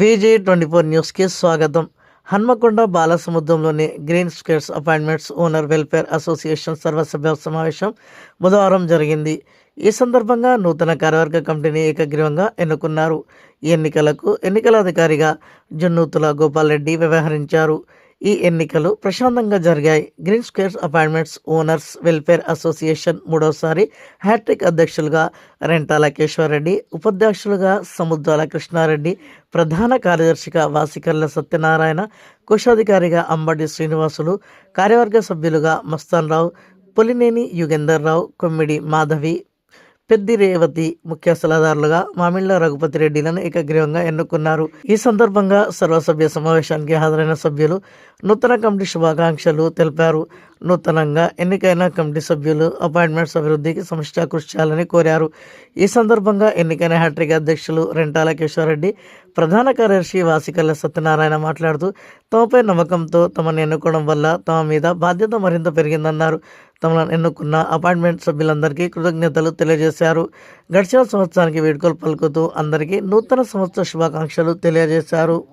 VJ twenty four న్యూస్కి స్వాగతం. Hanamkonda బాలసముద్రంలోని green squares appointments owner welfare association సర్వసభ్య సమావేశం బుధవారం జరిగింది. ఈ సందర్భంగా నూతన కార్యవర్గ కమిటీని ఏకగ్రీవంగా ఎన్నుకున్నారు. ఈ ఎన్నికలకు ఎన్నికల అధికారిగా జున్నూతుల గోపాల్ రెడ్డి వ్యవహరించారు. ఈ ఎన్నికలు ప్రశాంతంగా జరిగాయి. Green squares apartments owners welfare association మూడోసారి హ్యాట్రిక్ అధ్యక్షులుగా రెంటాల కేశవరెడ్డి ఉపాధ్యక్షులుగా సముద్రాల కృష్ణారెడ్డి ప్రధాన కార్యదర్శిగా వాసికర్ల సత్యనారాయణ కోశాధికారిగా అంబడి శ్రీనివాసులు కార్యవర్గ సభ్యులుగా మస్తాన్ రావు పొలినేని యుగేందర్ రావు కొమ్మిడి మాధవి పెద్ది రేవతి ముఖ్య సలహాదారులుగా మామిళ్ళ రఘుపతి రెడ్డిలను ఏకగ్రీవంగా ఎన్నుకున్నారు. ఈ సందర్భంగా సర్వసభ్య సమావేశానికి హాజరైన సభ్యులు నూతన కమిటీ శుభాకాంక్షలు తెలిపారు. నూతనంగా ఎన్నికైన కమిటీ సభ్యులు అపాయింట్మెంట్స్ అభివృద్ధికి సమిష్ట కృషి చేయాలని కోరారు. ఈ సందర్భంగా ఎన్నికైన హ్యాట్రిక్ అధ్యక్షులు రెంటాల కిషోరెడ్డి ప్రధాన కార్యదర్శి వాసికల్ల సత్యనారాయణ మాట్లాడుతూ తమపై నమ్మకంతో తమను ఎన్నుకోవడం వల్ల తమ మీద బాధ్యత మరింత పెరిగిందన్నారు. తమను ఎన్నుకున్న అపాయింట్మెంట్ సభ్యులందరికీ కృతజ్ఞతలు తెలియజేశారు. గడిచిన సంవత్సరానికి వేడుకలు పలుకుతూ అందరికీ నూతన సంవత్సర శుభాకాంక్షలు తెలియజేశారు.